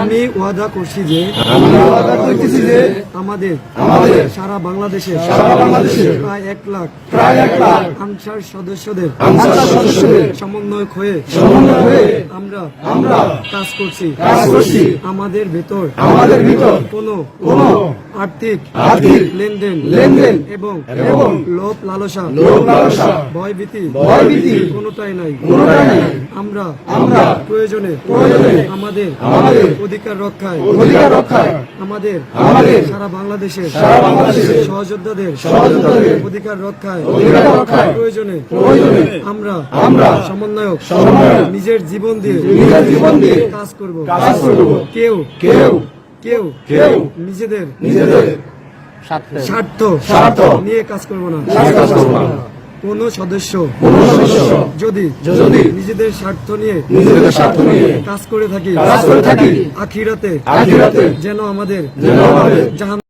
আমি ওয়াদা করছি যে ওয়াদা করতেছি যে আমাদের আমাদের সারা বাংলাদেশে সারা বাংলাদেশে প্রায় এক লাখ প্রায় এক লাখ আনসার সদস্যদের আনসার সদস্যদের সমন্বয়ক হয়ে সমন্বয় হয়ে আমরা আমরা কাজ করছি কাজ করছি। আমাদের ভেতর আমাদের ভিতর কোনো কোনো আর্থিক আর্থিক লেনদেন লেনদেন এবং এবং লোভ লালসা লোভ লালসা ভয়ভীতি ভয়ভীতি কোনোটাই নাই কোনোটাই নাই। আমরা আমরা প্রয়োজনে প্রয়োজনে আমাদের আমাদের অধিকার রক্ষায় অধিকার রক্ষায় আমাদের আমাদের সারা বাংলাদেশের সারা বাংলাদেশের সহযোদ্ধাদের সহযোদ্ধাদের অধিকার রক্ষায় অধিকার রক্ষায় প্রয়োজনে প্রয়োজনে আমরা আমরা সমন্বয়ক সমন্বয়ক নিজের জীবন দিয়ে নিজের জীবন দিয়ে কাজ করব কাজ করব। কেউ কেউ কেউ কেউ নিজেদের নিজেদের স্বার্থ স্বার্থ নিয়ে কাজ করব না কাজ করব না। কোন সদস্য যদি যদি নিজেদের স্বার্থ নিয়ে নিজেদের স্বার্থ নিয়ে কাজ করে থাকি কাজ করে থাকি আখিরাতে আখিরাতে যেন আমাদের যেন আমাদের